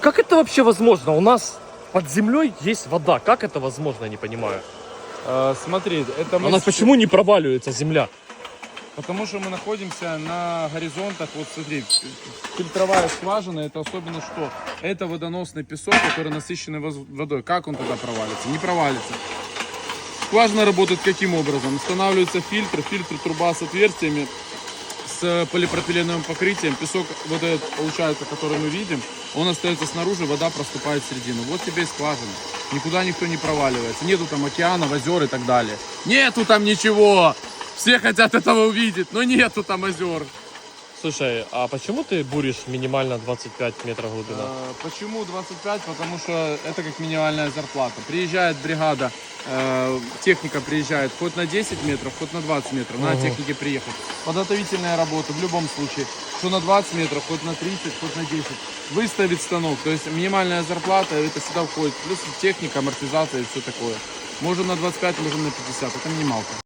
Как это вообще возможно? У нас под землей есть вода. Как это возможно, я не понимаю. Э, смотри, это мы... У нас почему не проваливается земля? Потому что мы находимся на горизонтах, вот смотри, фильтровая скважина, это особенно что? Это водоносный песок, который насыщенный водой. Как он тогда провалится? Не провалится. Скважина работает каким образом? Устанавливается фильтр, фильтр труба с отверстиями, с полипропиленовым покрытием. Песок вот этот, получается, который мы видим, он остается снаружи, вода проступает в середину. Вот тебе и скважина. Никуда никто не проваливается. Нету там океанов, озер и так далее. Нету там ничего! Все хотят этого увидеть, но нету там озер. Слушай, а почему ты буришь минимально 25 метров глубина? Э, Почему 25? Потому что это как минимальная зарплата. Приезжает бригада, э, техника приезжает хоть на 10 метров, хоть на 20 метров. Надо Ага. технике приехать. Подготовительная работа в любом случае. Что на 20 метров, хоть на 30, хоть на 10. Выставить станок. То есть минимальная зарплата, это сюда входит. Плюс техника, амортизация и все такое. Можем на 25, можем на 50. Это минималка.